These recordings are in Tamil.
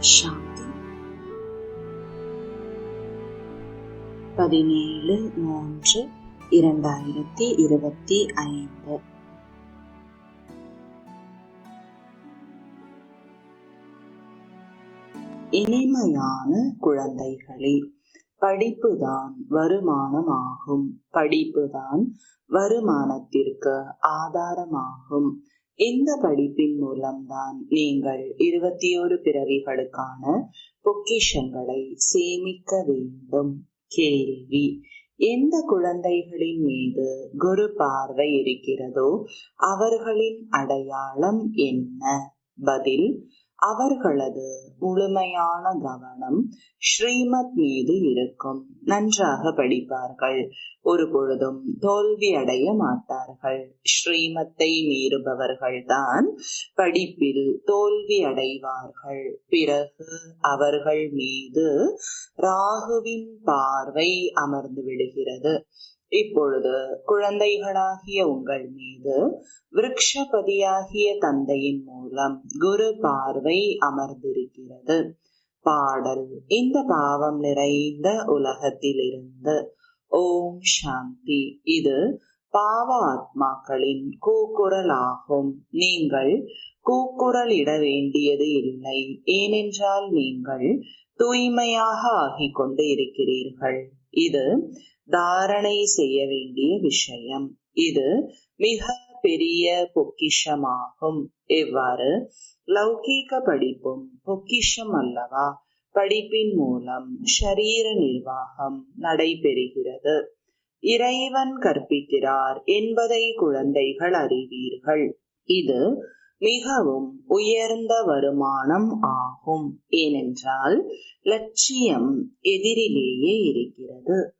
சாந்தி பதினேழு மூன்று இரண்டாயிரத்தி இருபத்தி ஐந்து இனிமையான குழந்தைகளே படிப்புதான் வருமானமாகும் படிப்புதான் வருமானத்திற்கு ஆதாரமாகும் இந்த படிப்பின் மூலம்தான் நீங்கள் இருபத்தி ஒரு பிறவிகளுக்கான பொக்கிஷங்களை சேமிக்க வேண்டும். கேள்வி. எந்த குழந்தைகளின் மீது குரு பார்வை இருக்கிறதோ அவர்களின் அடையாளம் என்ன? பதில் அவர்களது முழுமையான கவனம் ஸ்ரீமத் மீது இருக்கும். நன்றாக படிப்பார்கள். ஒரு பொழுதும் தோல்வி அடைய மாட்டார்கள். ஸ்ரீமத்தை மீறுபவர்கள்தான் படிப்பில் தோல்வி அடைவார்கள். பிறகு அவர்கள் மீது ராகுவின் பார்வை அமர்ந்து விடுகிறது. இப்பொழுது குழந்தைகளாகிய உங்கள் மீது விருட்சபதியாகிய தந்தையின் மூலம் குரு பார்வை அமர்ந்திருக்கிறது. பாடல் இந்த பாவம் நிறைந்த உலகத்திலிருந்து. ஓம் சாந்தி. இது பாவ ஆத்மாக்களின் கூக்குரலாகும். நீங்கள் கூக்குரல் இட வேண்டியது இல்லை. ஏனென்றால் நீங்கள் தூய்மையாக ஆகிக் கொண்டு இருக்கிறீர்கள். இது தாரணை செய்ய வேண்டிய விஷயம். இது மிக பெரிய பொக்கிஷமாகும். எவ்வாறு லௌகீக படிப்பும் பொக்கிஷம் அல்லவா? படிப்பின் மூலம் ஷரீர நிர்வாகம் நடைபெறுகிறது. இறைவன் கற்பிக்கிறார் என்பதை குழந்தைகள் அறிவீர்கள். இது மிகவும் உயர்ந்த வருமானம் ஆகும். ஏனென்றால் லட்சியம் எதிரிலேயே இருக்கிறது.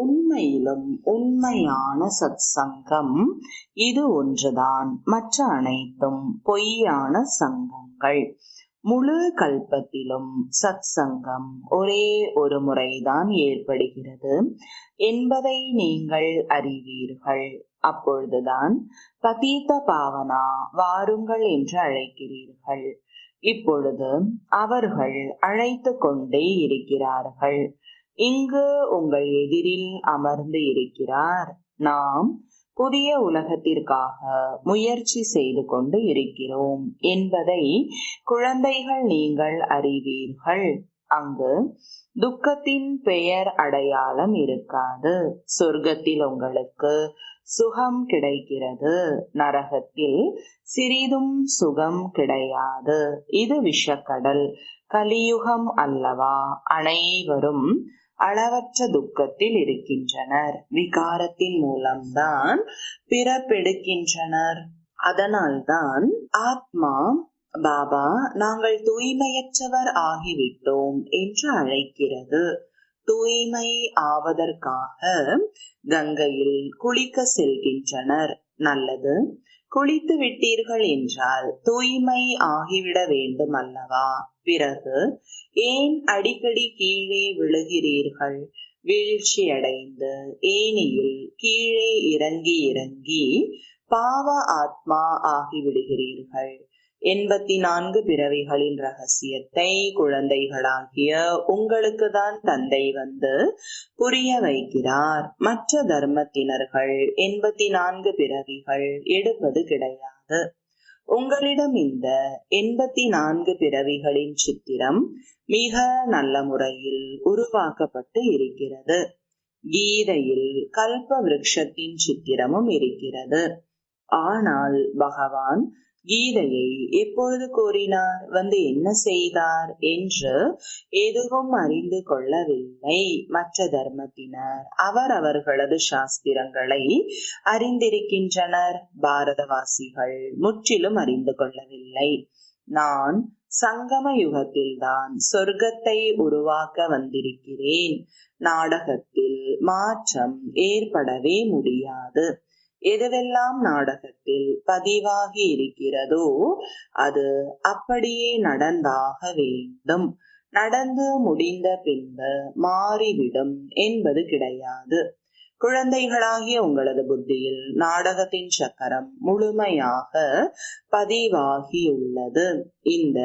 உண்மையிலும் உண்மையான சத் சங்கம் இது ஒன்றுதான். மற்ற அனைத்தும் பொய்யான சங்கங்கள். முழு கல்பத்திலும் சத் சங்கம் ஒரே ஒரு முறைதான் ஏற்படுகிறது. என்பதை நீங்கள் அறிவீர்கள். அப்பொழுதுதான் பதீத்த பாவனா வாருங்கள் என்று அழைக்கிறீர்கள். இப்பொழுது அவர்கள் அழைத்து கொண்டே இருக்கிறார்கள். இங்கு உங்கள் எதிரில் அமர்ந்து இருக்கிறார். நாம் புதிய உலகத்திற்காக முயற்சி செய்து கொண்டு இருக்கிறோம் என்பதை குழந்தைகள் நீங்கள் அறிவீர்கள். அங்கு துக்கத்தின் பெயர் அடையாளம் இருக்காது. சொர்க்கத்தில் உங்களுக்கு சுகம் கிடைக்கிறது. நரகத்தில் சிறிதும் சுகம் கிடையாது. இது விஷக்கடல். கலியுகம் அல்லவா? அனைவரும் அளவற்ற துக்கத்தில் இருக்கின்றனர். விகாரத்தின் மூலம்தான் பிறப்பெடுக்கின்றனர். அதனால்தான் ஆத்மா பாபா நாங்கள் தூய்மையற்றவர் ஆகிவிட்டோம் என்று அழைக்கிறது. தூய்மை ஆவதற்காக கங்கையில் குளிக்க செல்கின்றனர். நல்லது. குளித்து விட்டீர்கள் என்றால் தூய்மை ஆகிவிட வேண்டும் அல்லவா பிறகு ஏன் அடிக்கடி கீழே விழுகிறீர்கள்? வீழ்ச்சி அடைந்து ஏனியில் கீழே இறங்கி இறங்கி பாவ ஆத்மா ஆகிவிடுகிறீர்கள். எண்பத்தி நான்கு பிறவிகளின் ரகசியத்தை குழந்தைகளாகிய உங்களுக்கு தான் தந்தை வந்து புரிய வைக்கிறார். மற்ற தர்மத்தினர்கள் எண்பத்தி நான்கு பிறவிகள் எடுப்பது கிடையாது. உங்களிடம் இந்த எண்பத்தி நான்கு பிறவிகளின் சித்திரம் மிக நல்ல முறையில் உருவாக்கப்பட்டு இருக்கிறது. கீதையில் கல்ப விருட்சத்தின் சித்திரமும் இருக்கிறது. ஆனால் பகவான் கீதையை எப்பொழுது கூறினார்? வந்து என்ன செய்தார்? என்று எதுவும் அறிந்து கொள்ளவில்லை. மற்ற தர்மத்தினர் அவர் அவர்களது சாஸ்திரங்களை அறிந்திருக்கின்றனர். பாரதவாசிகள் முற்றிலும் அறிந்து கொள்ளவில்லை. நான் சங்கம யுகத்தில்தான் சொர்க்கத்தை உருவாக்க வந்திருக்கிறேன். நாடகத்தில் மாற்றம் ஏற்படவே முடியாது. எதுவெல்லாம் நாடகத்தில் பதிவாகி இருக்கிறதோ அது அப்படியே நடந்தாக வேண்டும். நடந்து முடிந்த பின்பு மாறிவிடும் என்பது கிடையாது. குழந்தைகளாகிய உங்களது புத்தியில் நாடகத்தின் சக்கரம் முழுமையாக பதிவாகியுள்ளது. இந்த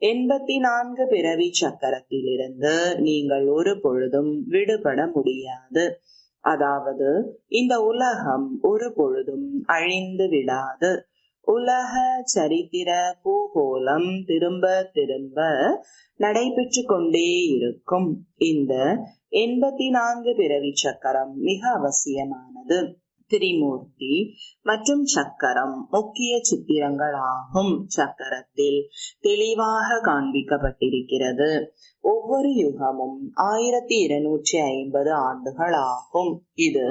எண்பத்தி நான்கு பிறவி சக்கரத்திலிருந்து நீங்கள் ஒரு பொழுதும் விடுபட முடியாது. அதாவது இந்த உலகம் ஒரு பொழுதும் அழிந்து விடாது. உலக சரித்திர பூகோளம் திரும்ப திரும்ப நடைபெற்று கொண்டே இருக்கும். இந்த எண்பத்தி நான்கு பிறவி சக்கரம் மிக அவசியமானது. திரிமூர்த்தி மற்றும் சக்கரம் முக்கிய சித்திரங்களாகும். சக்கரத்தில் தெளிவாக காண்பிக்கப்பட்டிருக்கிறது. ஒவ்வொரு யுகமும் ஆயிரத்தி இருநூற்றி ஐம்பது ஆண்டுகள் ஆகும் இது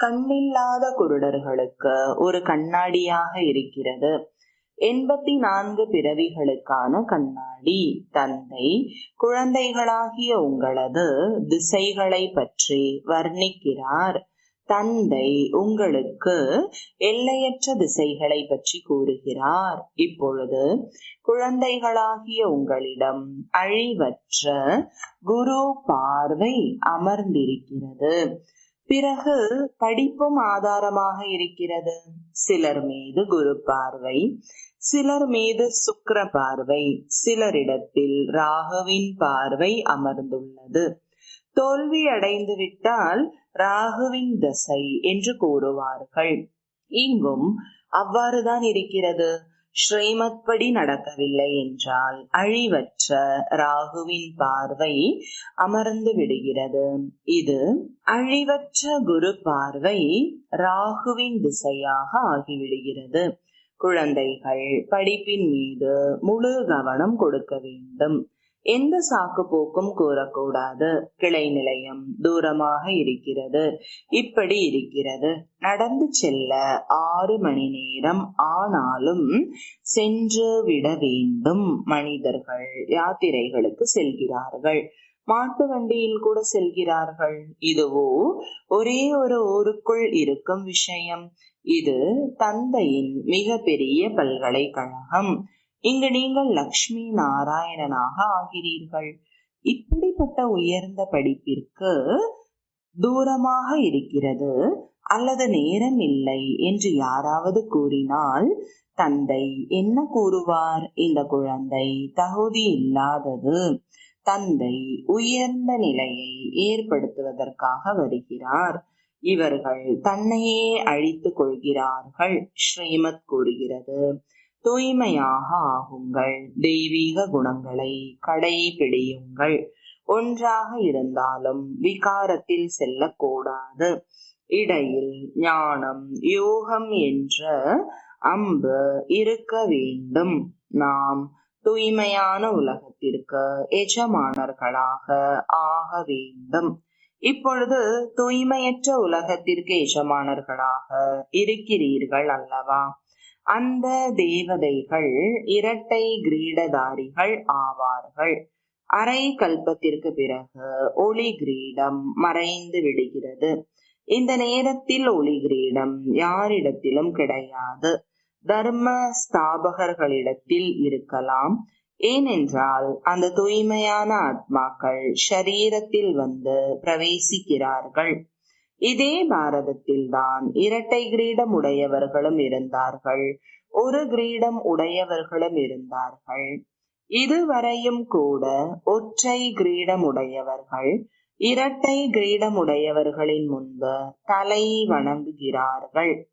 கண்ணில்லாத குருடர்களுக்கு ஒரு கண்ணாடியாக இருக்கிறது. எண்பத்தி நான்கு பிறவிகளுக்கான கண்ணாடி தந்தை குழந்தைகளாகிய உங்களது திசைகளை பற்றி வர்ணிக்கிறார். தந்தை உங்களுக்கு எல்லையற்ற திசைகளை பற்றி கூறுகிறார். இப்பொழுது குழந்தைகளாகிய உங்களிடம் அழிவற்ற குரு பார்வை அமர்ந்திருக்கிறது. பிறகு படிப்பும் ஆதாரமாக இருக்கிறது. சிலர் மீது குரு பார்வை சிலர் மீது சுக்கர பார்வை சிலரிடத்தில் ராகுவின் பார்வை அமர்ந்துள்ளது. தோல்வி அடைந்து விட்டால் ராகுவின் தசை என்று கூறுவார்கள். இங்கும் அவ்வாறுதான் இருக்கிறது. ஸ்ரீமத் படி நடக்கவில்லை என்றால் அழிவற்ற ராகுவின் பார்வை அமர்ந்து விடுகிறது. இது அழிவற்ற குரு பார்வை ராகுவின் திசையாக ஆகிவிடுகிறது. குழந்தைகள் படிப்பின் மீது முழு கவனம் கொடுக்க வேண்டும். எந்த சாக்கு போக்கும் கூறக்கூடாது. கிளை நிலையம் தூரமாக இருக்கிறது. இப்படி இருக்கிறது. நடந்து செல்ல ஆறு மணி நேரம் ஆனாலும் சென்று விட வேண்டும். மனிதர்கள் யாத்திரைகளுக்கு செல்கிறார்கள். மாட்டு வண்டியில் கூட செல்கிறார்கள். இதுவோ ஒரே ஒரு ஊருக்குள் இருக்கும் விஷயம். இது தந்தையின் மிக பெரிய பல்கலைக்கழகம். இங்கு நீங்கள் லக்ஷ்மி நாராயணனாக ஆகிறீர்கள். இப்படிப்பட்ட உயர்ந்த படிப்பிற்கு தூரமாக இருக்கிறது அல்லது நேரம் இல்லை என்று யாராவது கூறினால் தந்தை என்ன கூறுவார்? இந்த குழந்தை தகுதி இல்லாதது. தந்தை உயர்ந்த நிலையை ஏற்படுத்துவதற்காக வருகிறார். இவர்கள் தன்னையே அழித்துக் கொள்கிறார்கள் ஸ்ரீமத் கூறுகிறது. தூய்மையாக ஆகுங்கள். தெய்வீக குணங்களை கடைபிடியுங்கள். ஒன்றாக இருந்தாலும் விகாரத்தில் செல்லக்கூடாது. இடையில் ஞானம் யோகம் என்ற அம்பு இருக்க வேண்டும். நாம் தூய்மையான உலகத்திற்கு எஜமானர்களாக ஆக வேண்டும். இப்பொழுது தூய்மையற்ற உலகத்திற்கு எஜமானர்களாக இருக்கிறீர்கள் அல்லவா? அந்த தேவதைகள் இரட்டை கிரீடதாரிகள் ஆவார்கள். அரை கல்பத்திற்கு பிறகு ஒளி கிரீடம் மறைந்து விடுகிறது. இந்த நேரத்தில் ஒளி கிரீடம் யாரிடத்திலும் கிடையாது. தர்ம ஸ்தாபகர்களிடத்தில் இருக்கலாம். ஏனென்றால் அந்த தூய்மையான ஆத்மாக்கள் ஷரீரத்தில் வந்து பிரவேசிக்கிறார்கள். இதே பாரதத்தில் தான் இரட்டை கிரீடம் உடையவர்களும் இருந்தார்கள். ஒரு கிரீடம் உடையவர்களும் இருந்தார்கள். இதுவரையும் கூட ஒற்றை கிரீடம் உடையவர்கள் இரட்டை கிரீடம் உடையவர்களின் முன்பு தலை வணங்குகிறார்கள்.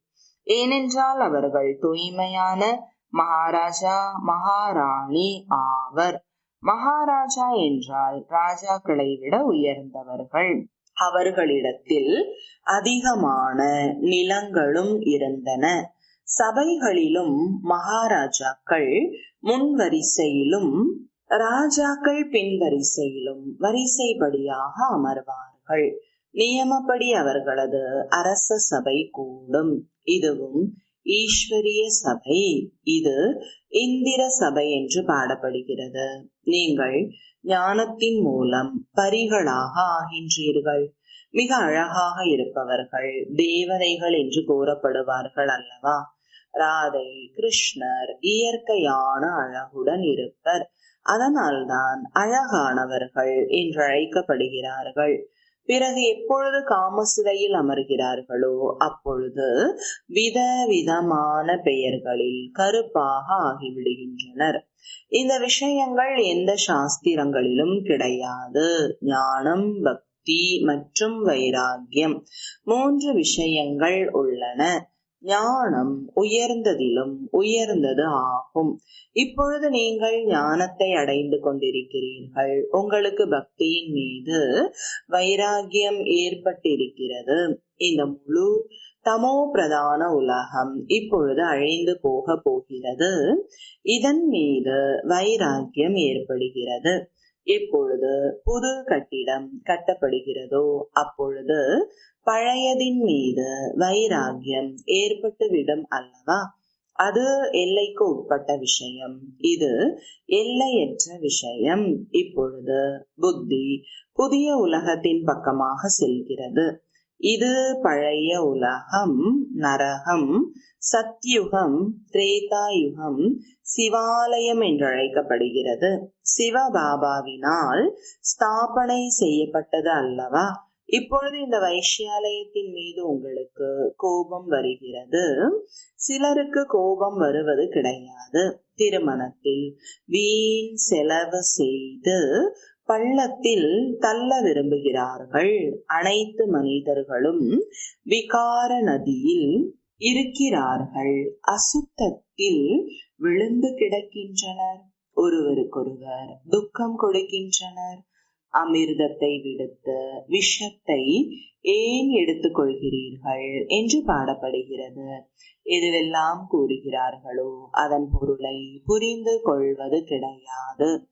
ஏனென்றால் அவர்கள் தூய்மையான மகாராஜா மகாராணி ஆவர். மகாராஜா என்றால் ராஜாக்களை விட உயர்ந்தவர்கள். அவர்களிடத்தில் அதிகமான நிலங்களும் இருந்தன. சபைகளிலும் மகாராஜாக்கள் முன்வரிசையிலும் ராஜாக்கள் பின்வரிசையிலும் வரிசைப்படியாக அமர்வார்கள். நியமப்படி அவர்களது அரச சபை கூடும். இதுவும் ஈஸ்வரிய சபை. இது இந்திர சபை என்று பாடப்படுகிறது. நீங்கள் ஞானத்தின் மூலம் பரிகளாக ஆகின்றீர்கள். மிக அழகாக இருப்பவர்கள் தேவதைகள் என்று கூறப்படுவார்கள் அல்லவா? ராதை கிருஷ்ணர் இயற்கையான அழகுடன் இருப்பர். அதனால்தான் அழகானவர்கள் என்று அழைக்கப்படுகிறார்கள் பிறகு எப்பொழுது காமசிதையில் அமர்கிறார்களோ அப்பொழுது விதவிதமான பெயர்களில் கருப்பாக ஆகிவிடுகின்றனர். இந்த விஷயங்கள் எந்த சாஸ்திரங்களிலும் கிடையாது. ஞானம் பக்தி மற்றும் வைராகியம் மூன்று விஷயங்கள் உள்ளன. ஞானம் உயர்ந்ததிலும் உயர்ந்தது ஆகும். இப்பொழுது நீங்கள் ஞானத்தை அடைந்து கொண்டிருக்கிறீர்கள். உங்களுக்கு பக்தியின் மீது வைராகியம் ஏற்பட்டிருக்கிறது. இந்த முழு தமோ பிரதான உலகம் இப்பொழுது அழிந்து போக போகிறது. இதன் மீது வைராக்கியம் ஏற்படுகிறது. எப்பொழுது புது கட்டிடம் கட்டப்படுகிறதோ அப்பொழுது பழையதின் மீது வைராகியம் ஏற்பட்டுவிடும் அல்லவா? அது எல்லைக்கு உட்பட்ட விஷயம். இது எல்லையற்ற விஷயம். இப்பொழுது புத்தி புதிய உலகத்தின் பக்கமாக செல்கிறது. இது பழைய உலகம் நரகம் சத்யுகம் திரேதாயுகம் சிவாலயம் என்றழைக்கப்படுகிறது. சிவபாபாவினால் ஸ்தாபனை செய்யப்பட்டது அல்லவா? இப்பொழுது இந்த வைஷ்யாலயத்தின் மீது உங்களுக்கு கோபம் வருகிறது. சிலருக்கு கோபம் வருவது கிடையாது. திருமணத்தில் வீண் செலவு செய்து பள்ளத்தில் தள்ள விரும்புகிறார்கள். அனைத்து மனிதர்களும் விகார நதியில் இருக்கிறார்கள். அசுத்தத்தில் விழுந்து கிடக்கின்றனர். ஒருவருக்கொருவர் துக்கம் கொடுக்கின்றனர். அமிர்தத்தை விடுத்து விஷத்தை ஏன் எடுத்துக்கொள்கிறீர்கள் என்று பாடப்படுகிறது. எதுவெல்லாம் கூறுகிறார்களோ அதன் பொருளை புரிந்து கொள்வது கிடையாது.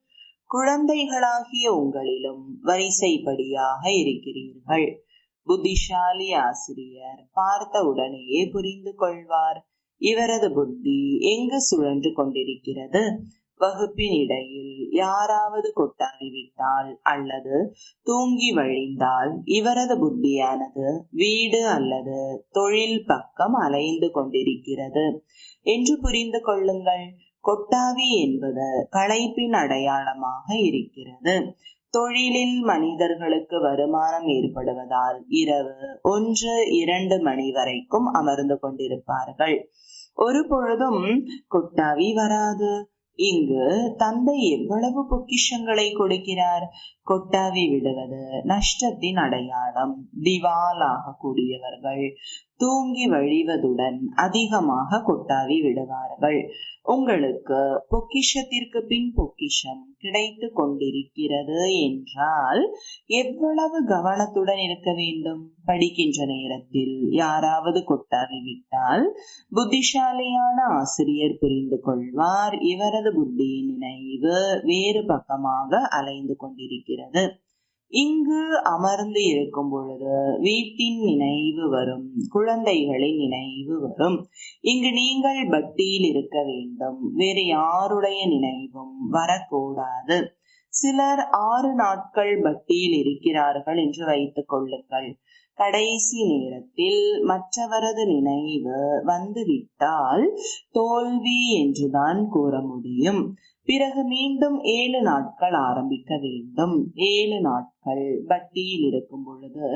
குழந்தைகளாகிய உங்களிலும் வரிசைப்படியாக இருக்கிறீர்கள். புத்திசாலி ஆசிரியர் பார்த்த உடனேயே புரிந்து கொள்வார். இவரது புத்தி எங்கு சுழன்று கொண்டிருக்கிறது? வகுப்பின் இடையில் யாராவது கொட்டாவிட்டால் அல்லது தூங்கி வழிந்தால் இவரது புத்தியானது வீடு அல்லது தொழில் பக்கம் அலைந்து கொண்டிருக்கிறது. என்று புரிந்து கொள்ளுங்கள். கொட்டாவி என்பது களைப்பின் அடையாளமாக இருக்கிறது. தொழிலில் மனிதர்களுக்கு வருமானம் ஏற்படுவதால் இரவு ஒன்று இரண்டு மணி வரைக்கும் அமர்ந்து கொண்டிருப்பார்கள். ஒரு பொழுதும் கொட்டாவி வராது. இங்கு தந்தை எவ்வளவு பொக்கிஷங்களை கொடுக்கிறார்? கொட்டாவி விடுவது நஷ்டத்தின் அடையாளம். திவாலாக கூடியவர்கள் தூங்கி வழிவதுடன் அதிகமாக கொட்டாவி விடுவார்கள். உங்களுக்கு பொக்கிஷத்திற்கு பின் பொக்கிஷம் கிடைத்து கொண்டிருக்கிறது என்றால் எவ்வளவு கவனத்துடன் இருக்க வேண்டும்? படிக்கின்ற நேரத்தில் யாராவது கொட்டாவி விட்டால் புத்திசாலியான ஆசிரியர் புரிந்து கொள்வார். இவரது புத்தியின் நினைவு வேறு பக்கமாக அலைந்து கொண்டிருக்கிறது. இங்கு அமர்ந்து இருக்கும் பொழுது வீட்டின் நினைவு வரும் குழந்தைகளின் நினைவு வரும். இங்கு நீங்கள் பட்டியில் இருக்க வேண்டும். வேறு யாருடைய நினைவும் வரக்கூடாது. சிலர் ஆறு நாட்கள் பட்டியில் இருக்கிறார்கள் என்று வைத்துக் கொள்ளுங்கள். கடைசி நேரத்தில் மற்றவரது நினைவு வந்துவிட்டால் தோல்வி என்றுதான் கூற முடியும். பிறகு மீண்டும் ஏழு நாட்கள் ஆரம்பிக்க வேண்டும். ஏழு நாட்கள் பட்டியில் இருக்கும் பொழுது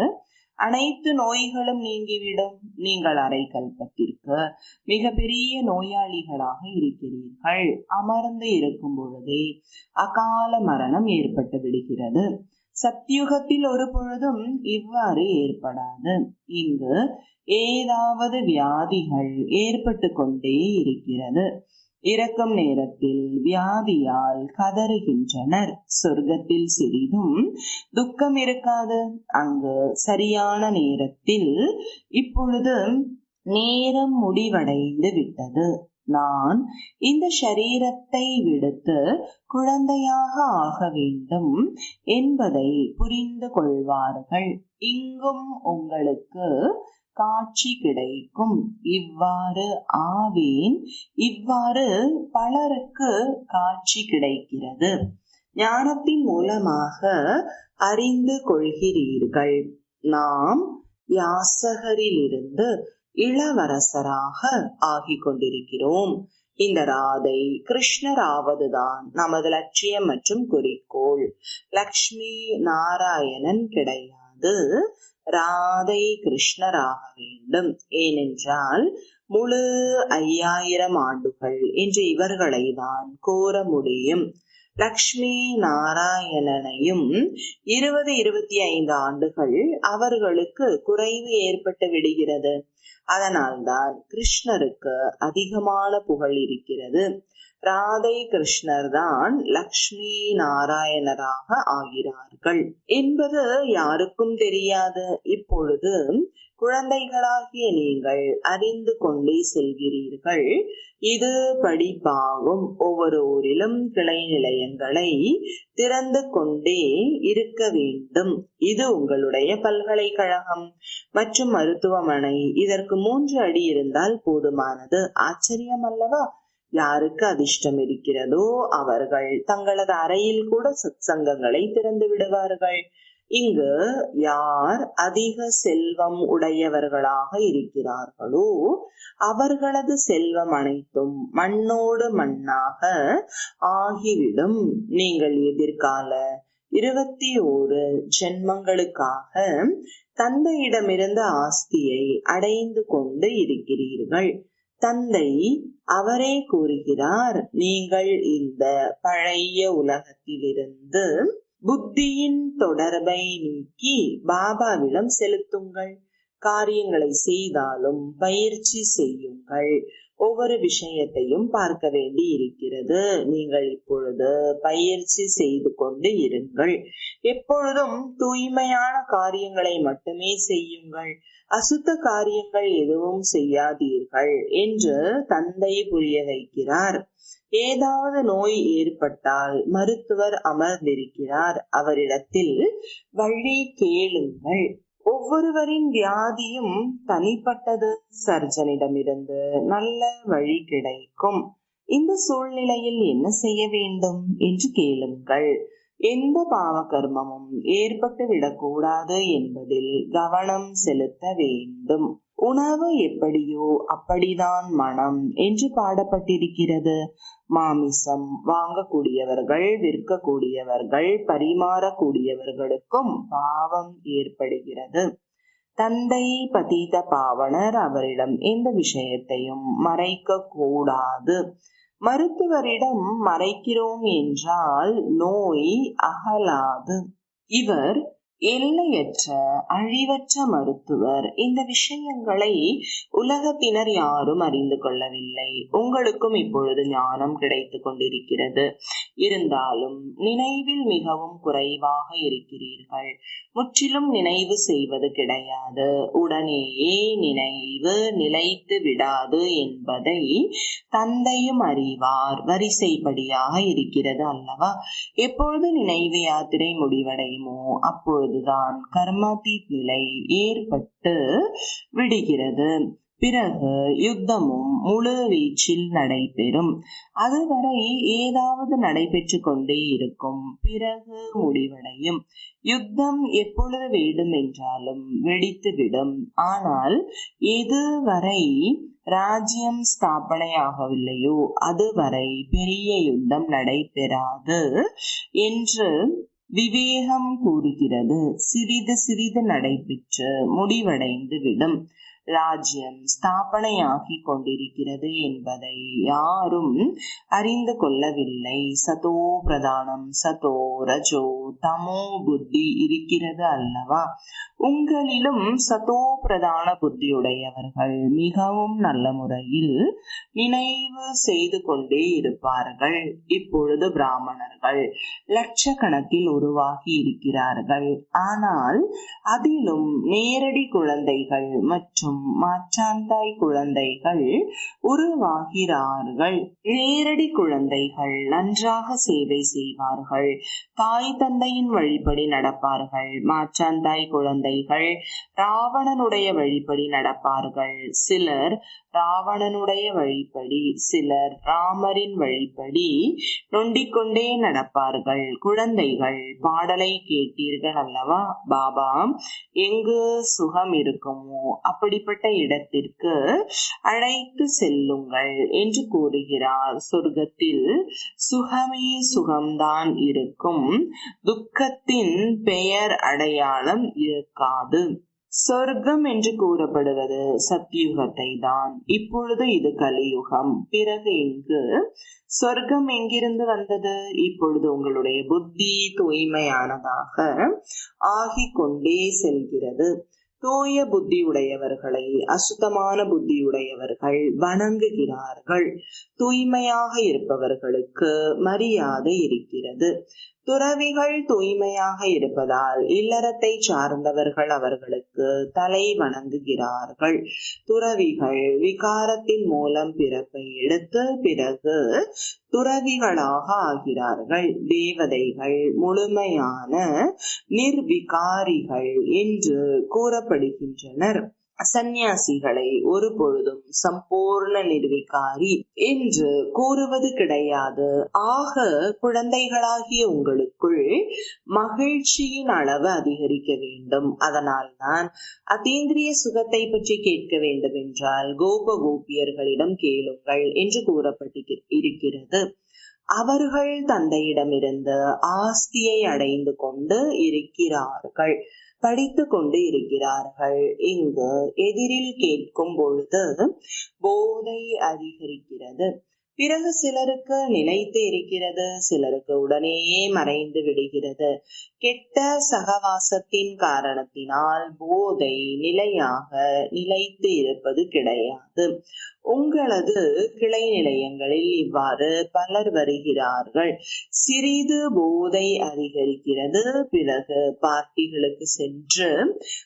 அனைத்து நோய்களும் நீங்கிவிடும். நீங்கள் அரை கல்பத்திற்கு மிகப்பெரிய நோயாளிகளாக இருக்கிறீர்கள். அமர்ந்து இருக்கும் பொழுதே அகால மரணம் ஏற்பட்டு விடுகிறது. சத்தியுகத்தில் ஒரு பொழுதும் இவ்வாறு ஏற்படாது. இங்கு ஏதாவது வியாதிகள் ஏற்பட்டு கொண்டே இருக்கிறது. இறக்கும் நேரத்தில் வியாதியால் கதறுகின்றனர். சொர்க்கத்தில் சிறிதும் துக்கம் இருக்காது. அங்கு சரியான நேரத்தில் இப்பொழுது நேரம் முடிவடைந்து விட்டது. நான் இந்த சரீரத்தை விடுத்து குழந்தையாக ஆக வேண்டும் என்பதை புரிந்து கொள்வார்கள். இங்கும் உங்களுக்கு காட்சி கிடைக்கும். இவ்வாறு ஆவேன். இவ்வாறு பலருக்கு காட்சி கிடைக்கிறது. ஞானத்தின் மூலமாக அறிந்து கொள்கிறீர்கள். நாம் யாசகரிலிருந்து இளவரசராக ஆகிக் கொண்டிருக்கிறோம் இந்த ராதை கிருஷ்ணராவதுதான் நமது லட்சியம் மற்றும் குறிக்கோள். லக்ஷ்மி நாராயணன் கிடையாது. கிடையாது ராதை கிருஷ்ணராக வேண்டும். ஏனென்றால் முழு ஐயாயிரம் ஆண்டுகள் என்று இவர்களை தான் கோர முடியும். லக்ஷ்மி நாராயணனையும் இருபது இருபத்தி ஐந்து ஆண்டுகள் அவர்களுக்கு குறைவு ஏற்பட்டு விடுகிறது. அதனால்தான் கிருஷ்ணருக்கு அதிகமான புகழ் இருக்கிறது. ராதை கிருஷ்ணர் தான் லக்ஷ்மி நாராயணராக ஆகிறார்கள். என்பது யாருக்கும் தெரியாது. இப்பொழுது குழந்தைகளாகிய நீங்கள் அறிந்து கொண்டே செல்கிறீர்கள். இது படிப்பாகும் ஒவ்வொரு ஊரிலும் கிளை நிலையங்களை திறந்து கொண்டே இருக்க வேண்டும். இது உங்களுடைய பல்கலைக்கழகம். மற்றும் மருத்துவமனை இதற்கு மூன்று அடி இருந்தால் போதுமானது. ஆச்சரியம் அல்லவா யாருக்கு அதிர்ஷ்டம் இருக்கிறதோ அவர்கள் தங்களது அறையில் கூட சத்சங்கங்களை திறந்து விடுவார்கள். இங்கு யார் அதிக செல்வம் உடையவர்களாக இருக்கிறார்களோ அவர்களது செல்வம் அனைத்தும் மண்ணோடு மண்ணாக ஆகிவிடும். நீங்கள் எதிர்கால இருபத்தி ஓரு ஜென்மங்களுக்காக தந்தையிடமிருந்த ஆஸ்தியை அடைந்து கொண்டு இருக்கிறீர்கள். தந்தை அவரே கூறுகிறார் நீங்கள் இந்த பழைய உலகத்திலிருந்து புத்தியின் தொடர்பை நீக்கி பாபாவிடம் செலுத்துங்கள். காரியங்களை செய்தாலும் பயிற்சி செய்யுங்கள். ஒவ்வொரு விஷயத்தையும் பார்க்க வேண்டி இருக்கிறது நீங்கள் இப்பொழுது பயிற்சி செய்து கொண்டு இருங்கள். எப்பொழுதும் தூய்மையான காரியங்களை மட்டுமே செய்யுங்கள். அசுத்த காரியங்கள் எதுவும் செய்யாதீர்கள் என்று தந்தை புரிய வைக்கிறார். ஏதாவது நோய் ஏற்பட்டால் மருத்துவர் அமர்ந்திருக்கிறார். அவரிடத்தில் வழி கேளுங்கள். ஒவ்வொருவரின் வியாதியும் தனிப்பட்டது. சர்ஜனிடமிருந்து நல்ல வழி கிடைக்கும். இந்த சூழ்நிலையில் என்ன செய்ய வேண்டும் என்று கேளுங்கள். எந்த பாவ கர்மமும் ஏற்பட்டு விடக்கூடாது என்பதில் கவனம் செலுத்த வேண்டும். உணவு எப்படியோ அப்படிதான் மனம் என்று பாடப்பட்டிருக்கிறது. மாமிசம் வாங்கக்கூடியவர்கள் விற்கக்கூடியவர்கள் பரிமாறக்கூடியவர்களுக்கும் பாவம் ஏற்படுகிறது. தந்தை பதீத பாவனர் அவரிடம் எந்த விஷயத்தையும் மறைக்க கூடாது மருத்துவரிடம் மறைக்கிறோம் என்றால் நோய் அகலாது. இவர் எல்லையற்ற அழிவற்ற மருத்துவர். இந்த விஷயங்களை உலகத்தினர் யாரும் அறிந்து கொள்ளவில்லை. உங்களுக்கும் இப்பொழுது ஞானம் கிடைத்து கொண்டிருக்கிறது. இருந்தாலும் நினைவில் மிகவும் குறைவாக இருக்கிறீர்கள். முற்றிலும் நினைவு செய்வது கிடையாது. உடனேயே நினைவு நிலைத்து விடாது என்பதை தந்தையும் அறிவார். வரிசைப்படியாக இருக்கிறது அல்லவா? எப்பொழுது நினைவு யாத்திரை முடிவடையுமோ அப்பொழுதுதான் கர்மாதீத் நிலை ஏற்பட்டு விடுகிறது. பிறகு யுத்தமும் முழு வீச்சில் நடைபெறும். அதுவரை ஏதாவது நடைபெற்று கொண்டே இருக்கும். பிறகு முடிவடையும். யுத்தம் எப்பொழுது வேண்டும் என்றாலும் வெடித்துவிடும். ஆனால் எதுவரை ராஜ்யம் ஸ்தாபனையாகவில்லையோ அதுவரை பெரிய யுத்தம் நடைபெறாது என்று விவேகம் கூறுகிறது. சிறிது சிறிது நடைபெற்று முடிவடைந்து விடும் ராஜ்யம் ஸ்தாபனையாகி கொண்டிருக்கிறது என்பதை யாரும் அறிந்து கொள்ளவில்லை. சதோ பிரதானம் சதோ ரஜோ தமோ புத்தி இருக்கிறது அல்லவா? உங்களிலும் சதோ பிரதான புத்தியுடையவர்கள் மிகவும் நல்ல முறையில் நினைவு செய்து கொண்டே இருப்பார்கள். இப்பொழுது பிராமணர்கள் லட்சக்கணக்கில் உருவாகி இருக்கிறார்கள். ஆனால் அதிலும் நேரடி குழந்தைகள் மற்றும் மாற்றாந்தாய் குழந்தைகள் உருவாகிறார்கள். நேரடி குழந்தைகள் நன்றாக சேவை செய்வார்கள். தாய் தந்தையின் வழிபடி நடப்பார்கள். மாற்றாந்தாய் குழந்தைகள் ராவணனுடைய வழிபடி நடப்பார்கள். சிலர் ராவணனுடைய வழிப்படி சிலர் ராமரின் வழிப்படி நொண்டிக்கொண்டே நடப்பார்கள். குழந்தைகள் பாடலை கேட்டீர்கள் அல்லவா? பாபா எங்கு சுகம் இருக்குமோ அப்படிப்பட்ட இடத்திற்கு அழைத்து செல்லுங்கள் என்று கூறுகிறார். சொர்க்கத்தில் சுகமே சுகம்தான் இருக்கும். துக்கத்தின் பெயர் அடையாளம் இருக்காது. சொர்க்கம் என்று கூறப்படுவது சத்தியுகத்தை தான் இப்பொழுது இது கலியுகம். பிறகு இங்கு சொர்க்கம் எங்கிருந்து வந்தது? இப்பொழுது உங்களுடைய புத்தி தூய்மையானதாக ஆகிக் கொண்டே செல்கிறது. தூய புத்தியுடையவர்களை அசுத்தமான புத்தியுடையவர்கள் வணங்குகிறார்கள். தூய்மையாக இருப்பவர்களுக்கு மரியாதை இருக்கிறது. துறவிகள் தூய்மையாக இருப்பதால் இல்லறத்தை சார்ந்தவர்கள் அவர்களுக்கு தலை வணங்குகிறார்கள். துறவிகள் விகாரத்தின் மூலம் பிறப்பை எடுத்து பிறகு துறவிகளாக ஆகிறார்கள். தேவதைகள் முழுமையான நிர்விகாரிகள் என்று கூறப்படுகின்றனர். சந்நியாசிகளை ஒரு பொழுதும் சம்பூர்ண நிர்விகாரி என்று கூறுவது கிடையாது. ஆக குழந்தைகளாகிய உங்களுக்குள் மகிழ்ச்சியின் அளவு அதிகரிக்க வேண்டும். அதனால்தான் அதீந்திரிய சுகத்தை பற்றி கேட்க வேண்டும் என்றால் கோப கோபியர்களிடம் கேளுங்கள் என்று கூறப்பட்டு இருக்கிறது. அவர்கள் தந்தையிடமிருந்து ஆஸ்தியை அடைந்து கொண்டு இருக்கிறார்கள். படித்து கொண்டு இருக்கிறார்கள். இங்கு எதிரில் கேட்கும் பொழுது போதை அதிகரிக்கிறது. பிறகு சிலருக்கு நிலைத்து இருக்கிறது சிலருக்கு உடனேயே மறைந்து விடுகிறது. கெட்ட சகவாசத்தின் காரணத்தினால் போதை நிலையாக நிலைத்து இருப்பது கிடையாது. உங்களது கிளை நிலையங்களில் இவ்வாறு பலர் வருகிறார்கள். சிறிது போதை அதிகரிக்கிறது. பிறகு பார்ட்டிகளுக்கு சென்று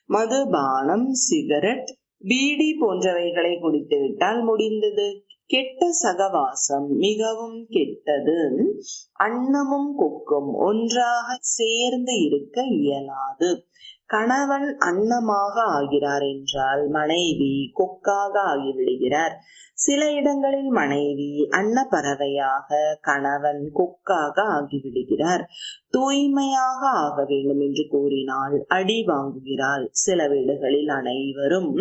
மதுபானம் சிகரெட் பீடி போன்றவைகளை குடித்துவிட்டால் முடிந்தது. கெட்ட சகவாசம் மிகவும் கெட்டது. அன்னமும் கொக்கும். ஒன்றாக சேர்ந்து இருக்க இயலாது. கணவன் அன்னமாக ஆகிறார் என்றால் மனைவி கொக்காக ஆகிவிடுகிறார். சில இடங்களில் மனைவி அன்ன பறவையாக கணவன் கொக்காக ஆகிவிடுகிறார். தூய்மையாக ஆக வேண்டும் என்று கூறினால் அடி வாங்குகிறாள். சில வீடுகளில் அனைவரும்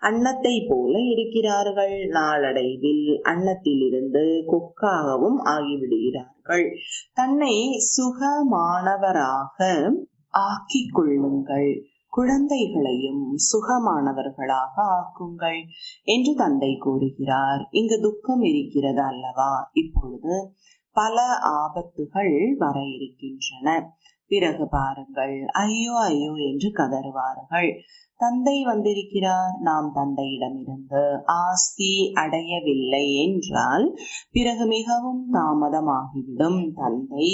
அன்னத்தை போல இருக்கிறார்கள். நாளடைவில் அன்னத்திலிருந்து கொக்காகவும் ஆகிவிடுகிறார்கள். தன்னை சுகமானவராக ஆக்கிக் கொள்ளுங்கள் குழந்தைகளையும் சுகமானவர்களாக ஆக்குங்கள் என்று தந்தை கூறுகிறார். இங்கு துக்கம் இருக்கிறது அல்லவா? இப்பொழுது பல ஆபத்துகள் வர இருக்கின்றன. பிறகு பாருங்கள். ஐயோ ஐயோ என்று கதறுவார்கள். தந்தை வந்திருக்கிறார். நாம் தந்தையிடமிருந்து ஆஸ்தி அடையவில்லை என்றால் பிறகு மிகவும் தாமதமாகிவிடும். தந்தை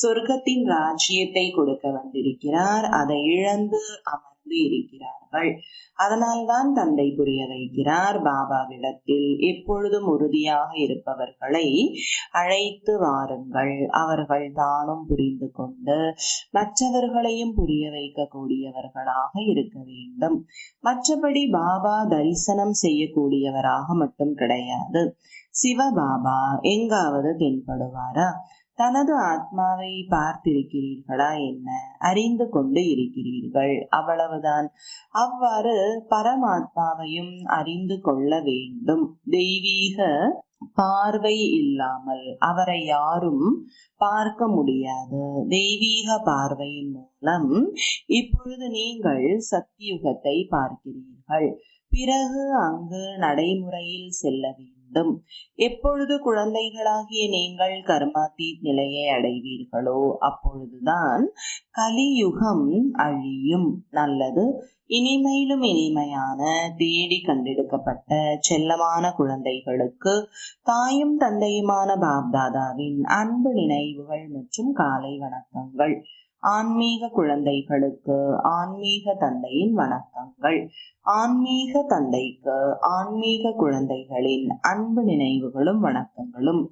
சொர்க்கத்தின் ராஜ்யத்தை கொடுக்க வந்திருக்கிறார். அதை இழந்து அமர்ந்து இருக்கிறார்கள். அதனால்தான் தந்தை புரிய வைக்கிறார். பாபாவிடத்தில் எப்பொழுதும் உறுதியாக இருப்பவர்களை அழைத்து வாருங்கள். அவர்கள் தானும் புரிந்து கொண்டு மற்றவர்களையும் புரிய வைக்கக்கூடியவர்களாக இருக்க வேண்டும். மற்றபடி பாபா தரிசனம் செய்யக்கூடியவராக மட்டும் கிடையாது. சிவபாபா எங்காவது தென்படுவாரா? தனது ஆத்மாவை பார்த்திருக்கிறீர்களா என்ன? அறிந்து கொண்டு இருக்கிறீர்கள். அவ்வளவுதான். அவ்வாறு பரமாத்மாவையும் அறிந்து கொள்ள வேண்டும். தெய்வீக பார்வை இல்லாமல் அவரை யாரும் பார்க்க முடியாது. தெய்வீக பார்வையின் மூலம் இப்பொழுது நீங்கள் சத்தியுகத்தை பார்க்கிறீர்கள். பிறகு அங்கு நடைமுறையில் செல்ல வேண்டும். எப்பொழுது குழந்தைகளாகிய நீங்கள் கர்மாத்தி நிலையை அடைவீர்களோ அப்பொழுதுதான் கலியுகம் அழியும். நல்லது. இனிமையிலும் இனிமையான தேடி கண்டெடுக்கப்பட்ட செல்லமான குழந்தைகளுக்கு தாயும் தந்தையுமான பாப்தாதாவின் அன்பு நினைவுகள் மற்றும் காலை வணக்கங்கள். ஆன்மீக குழந்தைகளுக்கு ஆன்மீக தந்தையின் வணக்கங்கள். ஆன்மீக தந்தைக்கு ஆன்மீக குழந்தைகளின் அன்பு நினைவுகளும் வணக்கங்களும்.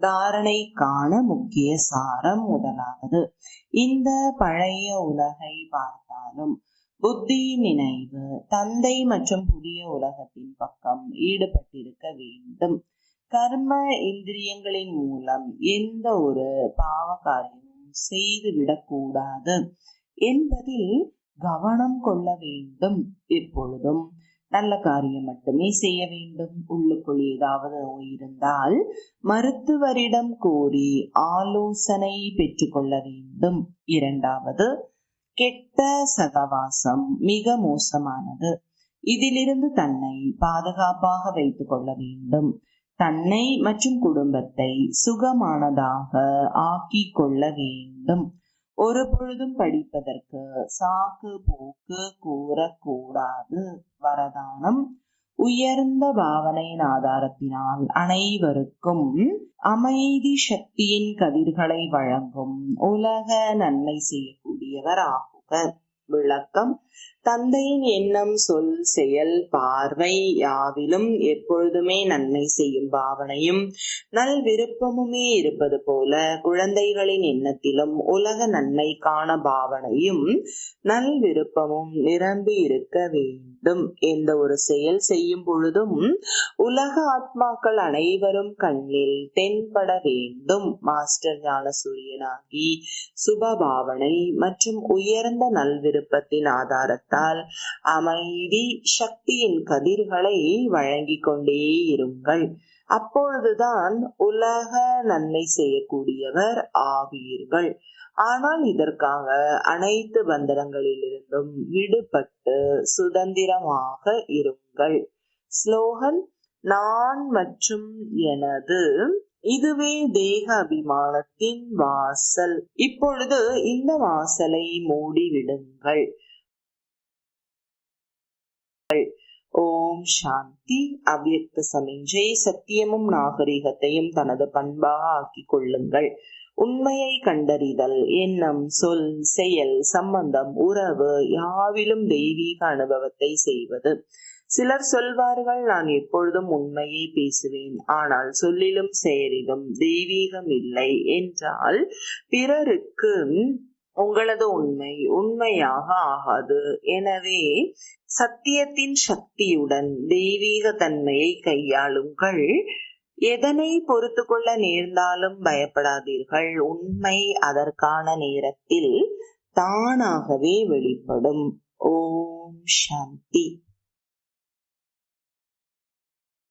தாரணைக்கான முக்கிய சாரம் முதலாவது. இந்த பழைய உலகை பார்த்தாலும் புத்தியின் நினைவு தந்தை மற்றும் புதிய உலகத்தின் பக்கம் ஈடுபட்டிருக்க வேண்டும். கர்ம இந்திரியங்களின் மூலம் எந்த ஒரு பாவ காரியம் செய்து விடக்கூடாது என்பதில் கவனம் கொள்ள வேண்டும் எப்பொழுதும். நல்ல காரியம் மட்டுமே செய்ய வேண்டும். உள்ளுக்குள் ஏதாவது நோய் இருந்தால் மருத்துவரிடம் கோரி ஆலோசனை பெற்றுக்கொள்ள வேண்டும். இரண்டாவது கெட்ட சகவாசம் மிக மோசமானது. இதிலிருந்து தன்னை பாதுகாப்பாக வைத்துக் கொள்ள வேண்டும். தன்னை மற்றும் குடும்பத்தை சுகமானதாக ஆக்கிக் கொள்ள வேண்டும். ஒரு பொழுதும் படிப்பதற்கு சாக்கு போக்கு கூறக்கூடாது வரதானம் உயர்ந்த பாவனையின் ஆதாரத்தினால் அனைவருக்கும் அமைதி சக்தியின் கதிர்களை வழங்கும் உலக நன்மை செய்யக்கூடியவர் ஆகுக. விளக்கம் தந்தையின் எண்ணம் சொல் செயல் பார்வை யாவிலும் எப்பொழுதுமே நன்மை செய்யும் பாவனையும் நல் விருப்பமுமே இருப்பது போல குழந்தைகளின் எண்ணத்திலும் உலக நன்மை காண பாவனையும் நல் விருப்பமும் நிரம்பி இருக்க வேண்டும். எந்த ஒரு செயல் செய்யும் பொழுதும் உலக ஆத்மாக்கள் அனைவரும் கண்ணில் தென்பட வேண்டும். மாஸ்டர் ஞான சூரியனாகி சுப பாவனை மற்றும் உயர்ந்த நல்விருப்பத்தின் ஆதாரத்தால் அமைதி சக்தியின் கதிர்களை வழங்கிக் கொண்டே இருங்கள். அப்பொழுதுதான் உலக நன்மை செய்யக்கூடியவர் ஆவீர்கள். ஆனால் இதற்காக அனைத்து பந்தனங்களிலிருந்தும் விடுபட்டு சுதந்திரமாக இருங்கள். ஸ்லோகன் நான் மற்றும் எனது இதுவே தேக அபிமானத்தின் வாசல். இப்பொழுது இந்த வாசலை மூடிவிடுங்கள். ஓம் சாந்தி. அவ்யக்த சமிஞ்சை சத்தியமும் நாகரிகத்தையும் தனது பண்பாக ஆக்கிக் கொள்ளுங்கள். உண்மையை கண்டறிதல். எண்ணம் சொல் செயல் சம்பந்தம் உறவு யாவிலும் தெய்வீக அனுபவத்தை செய்வது. சிலர் சொல்வார்கள் நான் எப்பொழுதும் உண்மையை பேசுவேன். ஆனால் சொல்லிலும் செயலிலும் தெய்வீகம் இல்லை என்றால் பிறருக்கு உங்களது உண்மை உண்மையாக ஆகாது. எனவே சத்தியத்தின் சக்தியுடன் தெய்வீக தன்மையை கையாளுங்கள். எதனை பொறுத்து கொள்ள நேர்ந்தாலும் பயப்படாதீர்கள். உண்மை அதற்கான நேரத்தில் தானாகவே வெளிப்படும். ஓம் சாந்தி.